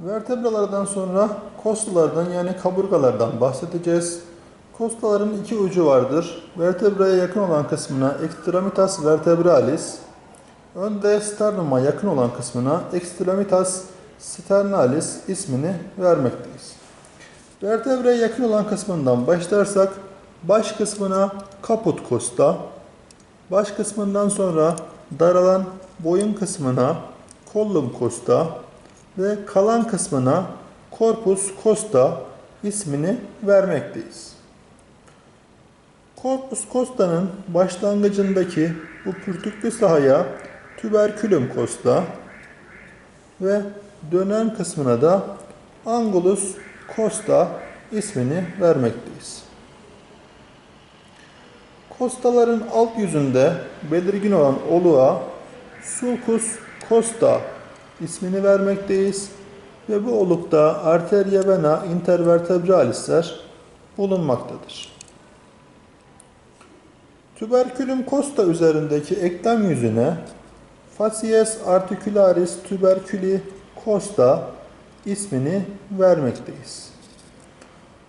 Vertebralardan sonra kostalardan yani kaburgalardan bahsedeceğiz. Kostaların iki ucu vardır. Vertebraya yakın olan kısmına extremitas vertebralis, önde sternuma yakın olan kısmına extremitas sternalis ismini vermekteyiz. Vertebraya yakın olan kısmından başlarsak baş kısmına kaput kosta, baş kısmından sonra daralan boyun kısmına kollum kosta ve kalan kısmına corpus costa ismini vermekteyiz. Corpus costa'nın başlangıcındaki bu pürtüklü sahaya tüberkülüm costa ve dönen kısmına da angulus costa ismini vermekteyiz. Kostaların alt yüzünde belirgin olan oluğa sulcus costa ismini vermekteyiz ve bu olukta arteria vena intervertebralisler bulunmaktadır. Tüberkülüm costa üzerindeki eklem yüzüne facies articularis tuberculi costa ismini vermekteyiz.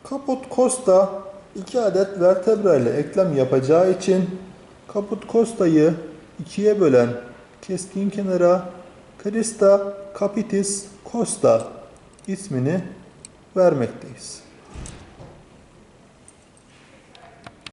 Kaput costa iki adet vertebra ile eklem yapacağı için kaput costa'yı ikiye bölen keskin kenara Krista Capitis Costa ismini vermekteyiz.